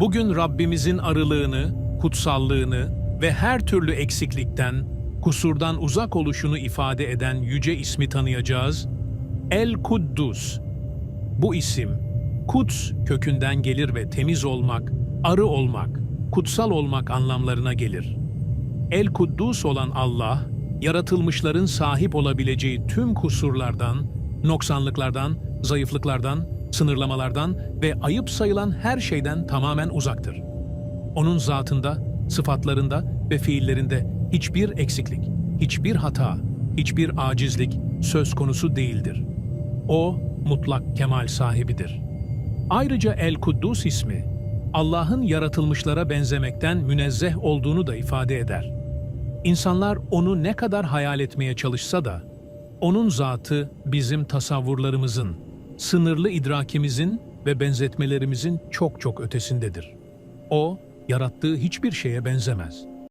Bugün Rabbimizin arılığını, kutsallığını ve her türlü eksiklikten, kusurdan uzak oluşunu ifade eden yüce ismi tanıyacağız. El-Kuddus. Bu isim, kuts kökünden gelir ve temiz olmak, arı olmak, kutsal olmak anlamlarına gelir. El-Kuddus olan Allah, yaratılmışların sahip olabileceği tüm kusurlardan, noksanlıklardan, zayıflıklardan, sınırlamalardan ve ayıp sayılan her şeyden tamamen uzaktır. Onun zatında, sıfatlarında ve fiillerinde hiçbir eksiklik, hiçbir hata, hiçbir acizlik söz konusu değildir. O, mutlak kemal sahibidir. Ayrıca El-Kuddus ismi, Allah'ın yaratılmışlara benzemekten münezzeh olduğunu da ifade eder. İnsanlar onu ne kadar hayal etmeye çalışsa da, onun zatı bizim tasavvurlarımızın, sınırlı idrakimizin ve benzetmelerimizin çok çok ötesindedir. O, yarattığı hiçbir şeye benzemez.